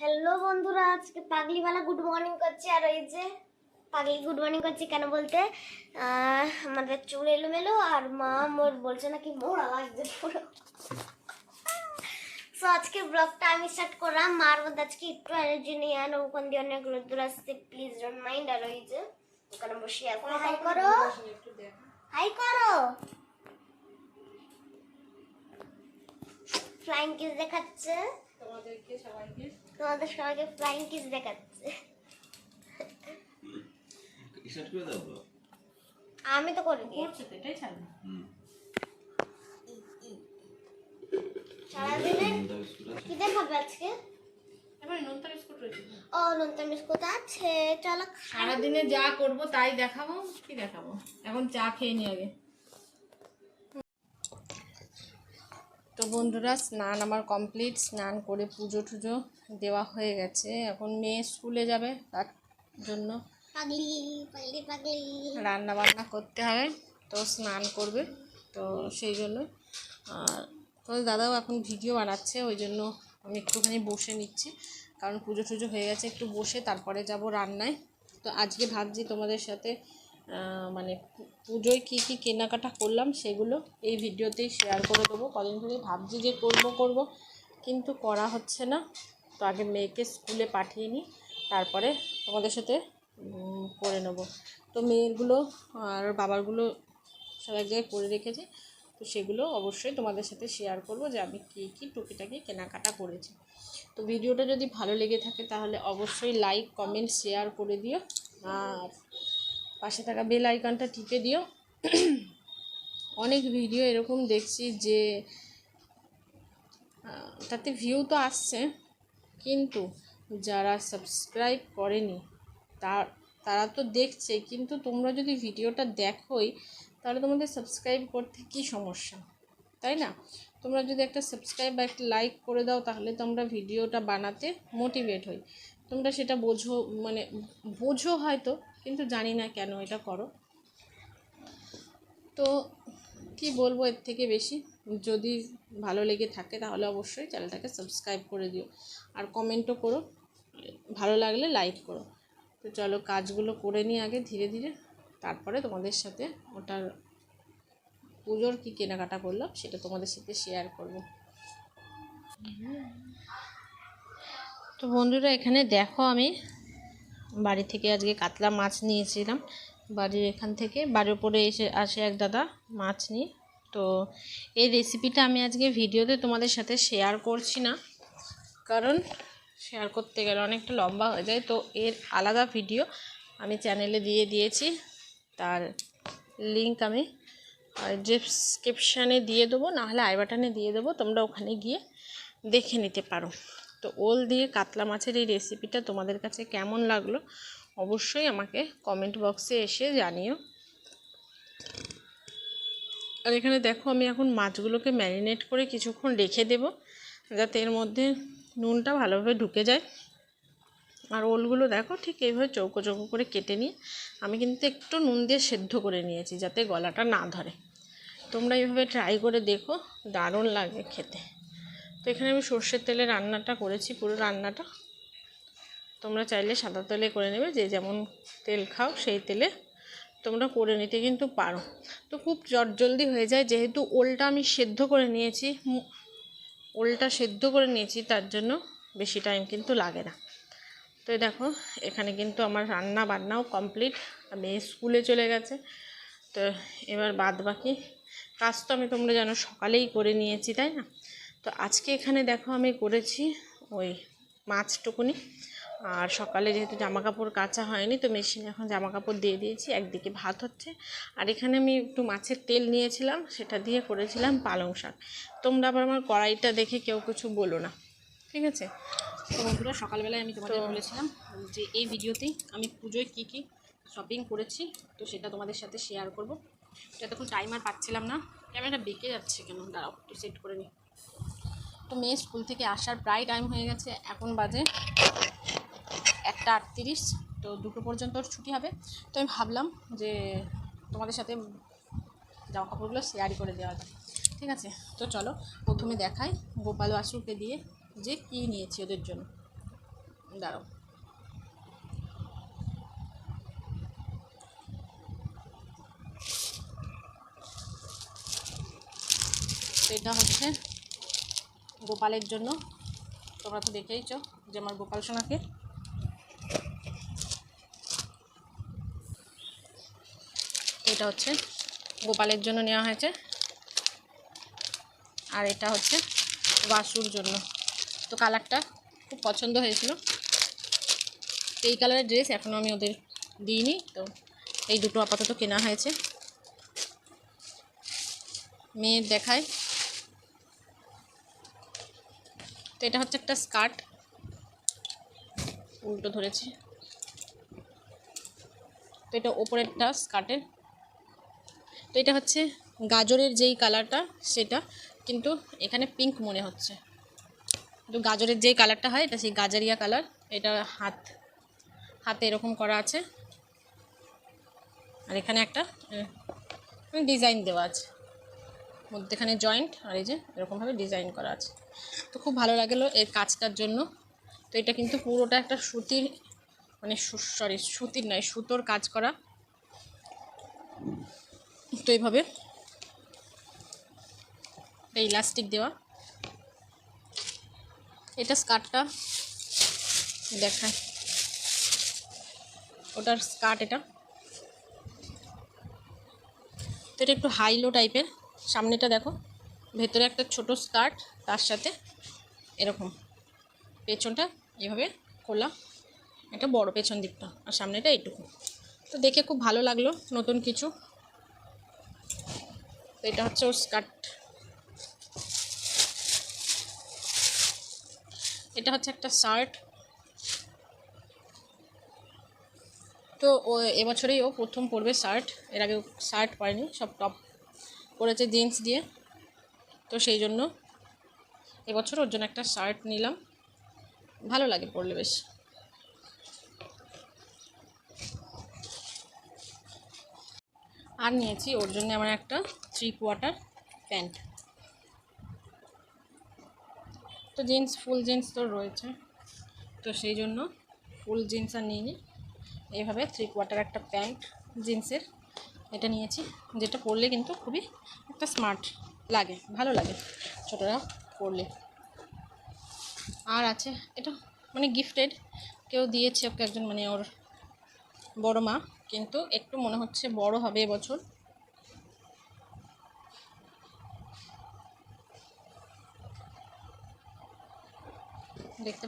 Hello বন্ধুরা আজকে পাগলিওয়ালা good morning করছে। আর ওই যে পাগলি গুড মর্নিং করছে কেন বলতে? আমাদের চুল এলোমেলো আর মা মোর বলছে নাকি মোড়া লাগছে পুরো। সো আজকে ব্লগটা আমি স্টার্ট করলাম। মার মধ্যে আজকে একটু এনার্জি নিয়ে আর ওখান দিয়ে অনেক রোদ্দুর আসছে। প্লিজ ডোন্ট মাইন্ড আর ওই যে ওখানে বসে এখন হাই করো ফ্লাইং কিস দেখাচ্ছে। তোমাদেরকে সবাইকে। তোমাদের সবাইকে ফ্লাইং কিস দেখাচ্ছে। স্টার্ট করে দাও ব্লগ আমি তো করে দিই তো এটাই ছাড়বে হুম। সারাদিনে কি দেখাবে আজকে? ও নন্তা বিস্কুট আছে। চলো সারাদিনে যা করব তাই দেখাবো কি দেখাবো? এখন চা খেয়ে নি আগে। তো বন্ধুরা স্নান আমার কমপ্লিট। স্নান করে পুজো টুজো দেওয়া হয়ে গেছে। এখন মেয়ে স্কুলে যাবে তার জন্য। রান্না বান্না করতে হবে তো স্নান করবে তো সেই জন্য। আর তো দাদাও এখন ভিডিও বানাচ্ছে ওই জন্য আমি একটুখানি বসে নিচ্ছি। কারণ পুজো টুজো হয়ে গেছে একটু বসে তারপরে যাব রান্নায়। তো আজকে ভাবছি তোমাদের সাথে মানে পুজোয় কী কী কেনাকাটা করলাম সেগুলো এই ভিডিওতেই শেয়ার করে দেবো। কদিন ধরে ভাবছি যে করব করব, কিন্তু করা হচ্ছে না। তো আগে মেয়েকে স্কুলে পাঠিয়ে নিই, তারপরে তোমাদের সাথে করে নেব। তো মেয়েরগুলো আর বাবারগুলো সব এক জায়গায় করে রেখেছি, তো সেগুলো অবশ্যই তোমাদের সাথে শেয়ার করব যে আমি কী কী টুকিটাকি কেনাকাটা করেছি। তো ভিডিওটা যদি ভালো লেগে থাকে তাহলে অবশ্যই লাইক কমেন্ট শেয়ার করে দিও। আর পাশে থাকা বেল আইকনটা টিপে দিও। অনেক ভিডিও এরকম দেখছি যে তাতে ভিউ তো আসছে, কিন্তু যারা সাবস্ক্রাইব করেনি তার তারা তো দেখছে, কিন্তু তোমরা যদি ভিডিওটা দেখোই, তাহলে তোমাদের সাবস্ক্রাইব করতে কি সমস্যা? তাই না? তোমরা যদি একটা সাবস্ক্রাইব বা একটা লাইক করে দাও, তাহলে তোমরা ভিডিওটা বানাতে মোটিভেট হই তোমরা সেটা বোঝো মানে বোঝো হয়তো, কিন্তু জানি না কেন এটা করো। তো কি বলব এর থেকে বেশি? যদি ভালো লেগে থাকে, তাহলে অবশ্যই চ্যানেলটাকে সাবস্ক্রাইব করে দিও। আর কমেন্টও করো, ভালো লাগলে লাইক করো। তো চলো কাজগুলো করে নিই আগে, ধীরে ধীরে। তারপরে তোমাদের সাথে ওটার পুজোর কী কেনাকাটা করলাম সেটা তোমাদের সাথে শেয়ার করব। তো বন্ধুরা, এখানে দেখো আমি বাড়ি থেকে আজকে কাতলা মাছ নিয়েছিলাম। বাড়ির এখান থেকে, বাড়ির উপরে এসে আসে এক দাদা মাছ নিয়ে। তো এই রেসিপিটা আমি আজকে ভিডিওতে তোমাদের সাথে শেয়ার করছি না, কারণ শেয়ার করতে গেলে অনেকটা লম্বা হয়ে যায়। তো এর আলাদা ভিডিও আমি চ্যানেলে দিয়ে দিয়েছি। তার লিংক আমি ডিসক্রিপশানে দিয়ে দেবো, নাহলে আই বাটনে দিয়ে দেবো, তোমরা ওখানে গিয়ে দেখে নিতে পারো। তো ওল দিয়ে কাতলা মাছের এই রেসিপিটা তোমাদের কাছে কেমন লাগল অবশ্যই আমাকে কমেন্ট বক্সে এসে জানিও। আর এখানে দেখো আমি এখন মাছগুলোকে ম্যারিনেট করে কিছুক্ষণ রেখে দেব, যাতে এর মধ্যে নুনটা ভালোভাবে ঢুকে যায়। আর ওলগুলো দেখো ঠিক এইভাবে চৌকো চৌকো করে কেটে নিয়ে আমি কিন্তু একটু নুন দিয়ে সেদ্ধ করে নিয়েছি যাতে গলাটা না ধরে। তোমরা এইভাবে ট্রাই করে দেখো, দারুণ লাগে খেতে। তো এখানে আমি সর্ষের তেলে রান্নাটা করেছি, পুরো রান্নাটা। তোমরা চাইলে সাদা তেলে করে নেবে, যে যেমন তেল খাও সেই তেলে তোমরা করে নিতে কিন্তু পারো। তো খুব জলদি হয়ে যায়, যেহেতু ওলটা আমি সেদ্ধ করে নিয়েছি ওলটা সেদ্ধ করে নিয়েছি, তার জন্য বেশি টাইম কিন্তু লাগে না। তো দেখো, এখানে কিন্তু আমার রান্না বান্নাও কমপ্লিট মেয়ে স্কুলে চলে গেছে। তো এবার বাদ বাকি কাজ তো আমি তোমরা জানো, সকালেই করে নিয়েছি, তাই না? তো আজকে এখানে দেখো আমি করেছি ওই মাছটুকুনি আর সকালে যেহেতু জামা কাপড় কাচা হয়নি, তো মেশিনে এখন জামা কাপড় দিয়ে দিয়েছি, একদিকে ভাত হচ্ছে। আর এখানে আমি একটু মাছের তেল নিয়েছিলাম, সেটা দিয়ে করেছিলাম পালং শাক। তোমরা আবার আমার কড়াইটা দেখে কেউ কিছু বলো না, ঠিক আছে? তো বন্ধুরা সকালবেলায় আমি তোমাদের বলেছিলাম যে এই ভিডিওতেই আমি পুজোয় কী কী শপিং করেছি তো সেটা তোমাদের সাথে শেয়ার করব। তো তখন টাইম আর পাচ্ছিলাম না ক্যামেরাটা বেঁকে যাচ্ছে কেন? দাঁড়াও একটু সেট করে নিই তো মেয়ে স্কুল থেকে আসার প্রায় টাইম হয়ে গেছে এখন বাজে একটা আটত্রিশ তো দুটো পর্যন্ত ছুটি হবে। তো আমি ভাবলাম যে তোমাদের সাথে জামা কাপড়গুলো শেয়ারই করে দেওয়া যায় ঠিক আছে তো চলো প্রথমে দেখাই গোপাল বাসুকে দিয়ে যে কী নিয়েছি ওদের জন্য। দাঁড়াও। এটা হচ্ছে গোপালের জন্য। তোমরা তো দেখেইছ যে আমার গোপাল সোনাকে। এটা হচ্ছে গোপালের জন্য নেওয়া হয়েছে। আর এটা হচ্ছে বাসুর জন্য। তো কালারটা খুব পছন্দ হয়েছিল। তো এই কালারের ড্রেস এখনও আমি ওদের দিইনি। তো এই দুটো আপাতত কেনা হয়েছে। মেয়ের দেখায়। তো এটা হচ্ছে একটা স্কার্ট। উল্টো ধরেছে। তো এটা ওপরেরটা স্কার্টের। তো এটা হচ্ছে গাজরের যেই কালারটা, সেটা। কিন্তু এখানে পিঙ্ক মনে হচ্ছে। কিন্তু গাজরের যেই কালারটা হয়, এটা সেই গাজারিয়া কালার। এটা হাত, হাতে এরকম করা আছে। আর এখানে একটা ডিজাইন দেওয়া আছে। মধ্যেখানে জয়েন্ট আর এই যে এরকমভাবে ডিজাইন করা আছে। তো খুব ভালো লাগল এর কাজটার জন্য। তো এটা কিন্তু পুরোটা একটা সুতির মানে সরি সুতির নয়, সুতোর কাজ করা। তো এইভাবে। ইলাস্টিক দেওয়া। এটা স্কার্টটা। দেখায় ওটার স্কার্ট এটা। তো এটা একটু হাই লো টাইপের সামনেটা দেখো। ভেতরে একটা ছোট স্কার্ট, তার সাথে এরকম। পেছনটা এভাবে খোলা। একটা বড় পেছন দিকটা। আর সামনেটা এইটুকু। তো দেখে খুব ভালো লাগল নতুন কিছু। তো এটা হচ্ছে ওর স্কার্ট। এটা হচ্ছে একটা শার্ট। তো ও এবছরেই ও প্রথম পরবে শার্ট। এর আগে শার্ট পরেনি, সব টপ পরেছে জিন্স দিয়ে। তো সেই জন্য এবছর ওর জন্য একটা শার্ট নিলাম। ভালো লাগে পরলে বেশ। আর নিয়েছি ওর জন্য আমার একটা থ্রি কোয়ার্টার প্যান্ট। তো জিন্স, ফুল জিন্স তো রয়েছে। তো সেই জন্য ফুল জিন্স আর নিইনি। এইভাবে থ্রি কোয়ার্টার একটা প্যান্ট জিন্সের এটা নিয়েছি, যেটা পরলে কিন্তু খুবই একটা স্মার্ট লাগে, ভালো লাগে ছোটরা পরলে। আর আছে, এটা মানে গিফটেড কেউ দিয়েছে ওকে একজন মানে ওর বড় মা, কিন্তু একটু মনে হচ্ছে বড় হবে এবছর। দেখতে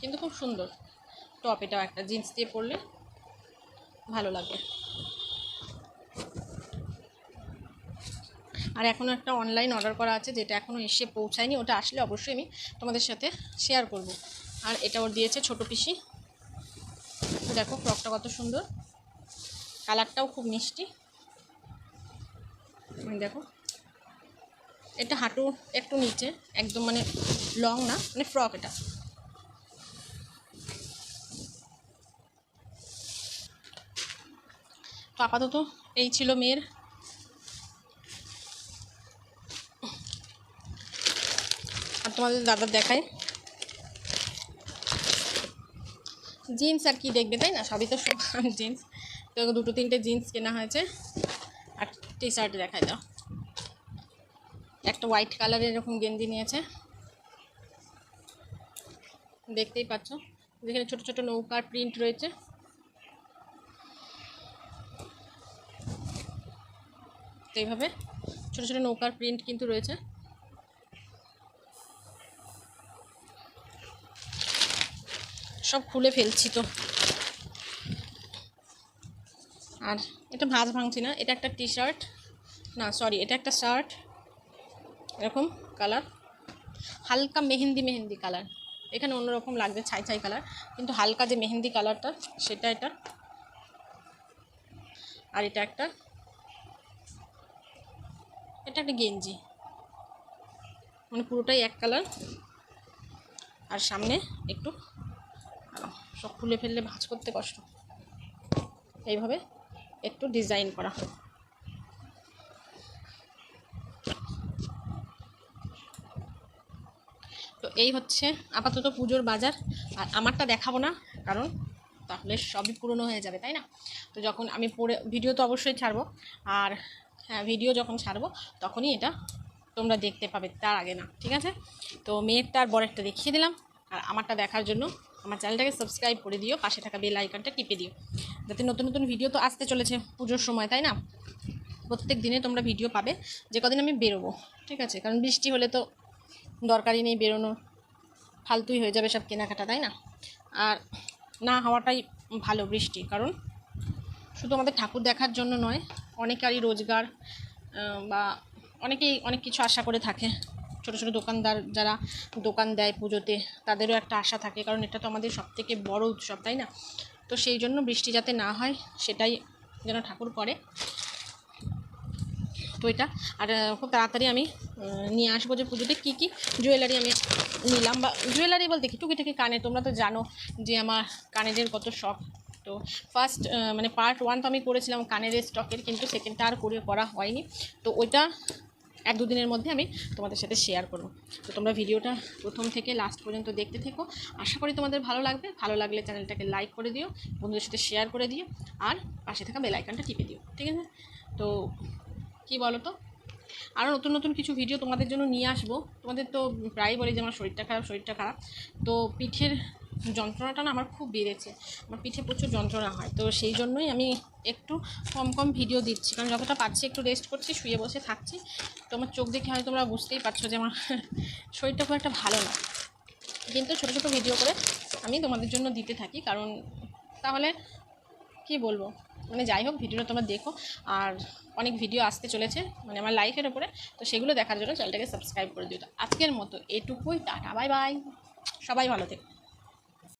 কিন্তু খুব সুন্দর। টপ এটাও একটা জিন্স দিয়ে পরলে ভালো লাগবে আর এখনও একটা অনলাইন অর্ডার করা আছে যেটা এখনও এসে পৌঁছায়নি। ওটা আসলে অবশ্যই আমি তোমাদের সাথে শেয়ার করব। আর এটা ওর দিয়েছে ছোট পিসি। দেখো ফ্রকটা কত সুন্দর। কালারটাও খুব মিষ্টি। দেখো এটা হাঁটু একটু নিচে, একদম মানে লং না মানে ফ্রক এটা। তো আপাতত এই ছিল মেয়ের আর তোমাদের দাদা দেখায়। জিন্স আর কি দেখবে, তাই না? সবই তো জিন্স। তো দুটো তিনটে জিন্স কেনা হয়েছে। আর টি শার্ট দেখায় দাও। একটা হোয়াইট কালারের এরকম গেঞ্জি নিয়েছে। দেখতেই পাচ্ছ। যেখানে ছোট ছোট নৌকার প্রিন্ট রয়েছে। এইভাবে ছোটো ছোটো নৌকার প্রিন্ট কিন্তু রয়েছে। সব খুলে ফেলছি তো। আর এটা ভাঁজ ভাঙছি না, এটা একটা টি শার্ট না সরি এটা একটা শার্ট এরকম কালার। হালকা মেহেন্দি মেহেন্দি কালার। এখানে অন্যরকম লাগবে ছাই ছাই কালার, কিন্তু হালকা যে মেহেন্দি কালারটা, সেটা এটা। আর এটা একটা এটা একটা গেঞ্জি। মানে পুরোটাই এক কালার। আর সামনে একটু সব খুলে ফেললে ভাঁজ করতে কষ্ট। এইভাবে একটু ডিজাইন করা এই হচ্ছে আপাতত পুজোর বাজার। আর আমারটা দেখাবো না, কারণ তাহলে সবই পুরনো হয়ে যাবে, তাই না? তো যখন আমি পরে, ভিডিও তো অবশ্যই ছাড়বো। আর হ্যাঁ ভিডিও যখন ছাড়বো, তখনই এটা তোমরা দেখতে পাবে তার আগে না, ঠিক আছে? তো মেয়েরটা আর বরেরটা দেখিয়ে দিলাম। আর আমারটা দেখার জন্য আমার চ্যানেলটাকে সাবস্ক্রাইব করে দিও, পাশে থাকা বেল আইকনটা টিপে দিও। যাতে নতুন নতুন ভিডিও তো আসতে চলেছে পুজোর সময়, তাই না? প্রত্যেক দিনে তোমরা ভিডিও পাবে। যে কদিন আমি বেরোবো, ঠিক আছে? কারণ বৃষ্টি হলে তো দরকারই নেই বেরোনোর ফালতুই হয়ে যাবে সব কেনাকাটা, তাই না? আর না হওয়াটাই ভালো বৃষ্টি, কারণ শুধু আমাদের ঠাকুর দেখার জন্য নয়, অনেকারই রোজগার বা অনেকেই অনেক কিছু আশা করে থাকে। ছোটো ছোটো দোকানদার যারা দোকান দেয় পুজোতে, তাদেরও একটা আশা থাকে, কারণ এটা তো আমাদের সবথেকে বড় উৎসব, তাই না? তো সেই জন্য বৃষ্টি যাতে না হয়, সেটাই যেন ঠাকুর করে। এটা আর খুব তাড়াতাড়ি আমি নিয়ে আসব যে পুজোতে কী কী জুয়েলারি আমি নিলাম। বা জুয়েলারি বলতে কি? টুকিটাকি কানে, তোমরা তো জানো যে আমার কানেরের কত শখ। তো ফার্স্ট মানে পার্ট ওয়ান তো আমি করেছিলাম কানের স্টকের কিন্তু সেকেন্ডটা আর করে, করা হয়নি। তো ওইটা এক দুদিনের মধ্যে আমি তোমাদের সাথে শেয়ার করব। তো তোমরা ভিডিওটা প্রথম থেকে লাস্ট পর্যন্ত দেখতে থেকো। আশা করি তোমাদের ভালো লাগবে। ভালো লাগলে চ্যানেলটাকে লাইক করে দিও, বন্ধুদের সাথে শেয়ার করে দিও, আর পাশে থাকা বেল আইকনটা টিপে দিও। ঠিক আছে? তো কি বলো তো আরও নতুন নতুন কিছু ভিডিও তোমাদের জন্য নিয়ে আসব। তোমাদের তো প্রায়ই বলি যে আমার শরীরটা খারাপ শরীরটা খারাপ। তো পিঠের যন্ত্রণাটা না আমার খুব বেড়েছে। আমার পিঠে প্রচুর যন্ত্রণা হয়। তো সেই জন্যই আমি একটু কম কম ভিডিও দিচ্ছি। কারণ যতটা পাচ্ছি একটু রেস্ট করছি, শুয়ে বসে থাকছি। তো আমার চোখ দেখে হয়তো তোমরা বুঝতেই পারছ যে আমার শরীরটা খুব একটা ভালো না। কিন্তু ছোটো ছোটো ভিডিও করে আমি তোমাদের জন্য দিতে থাকি। কারণ তাহলে কি বলব? মানে যাই হোক, ভিডিওটা তোমরা দেখো। আর অনেক ভিডিও আসতে চলেছে মানে আমার লাইফের ওপরে তো সেগুলো দেখার জন্য চ্যানেলটাকে সাবস্ক্রাইব করে দিও। আজকের মতো এটুকুই, টাটা বাই বাই সবাই ভালো থেকো।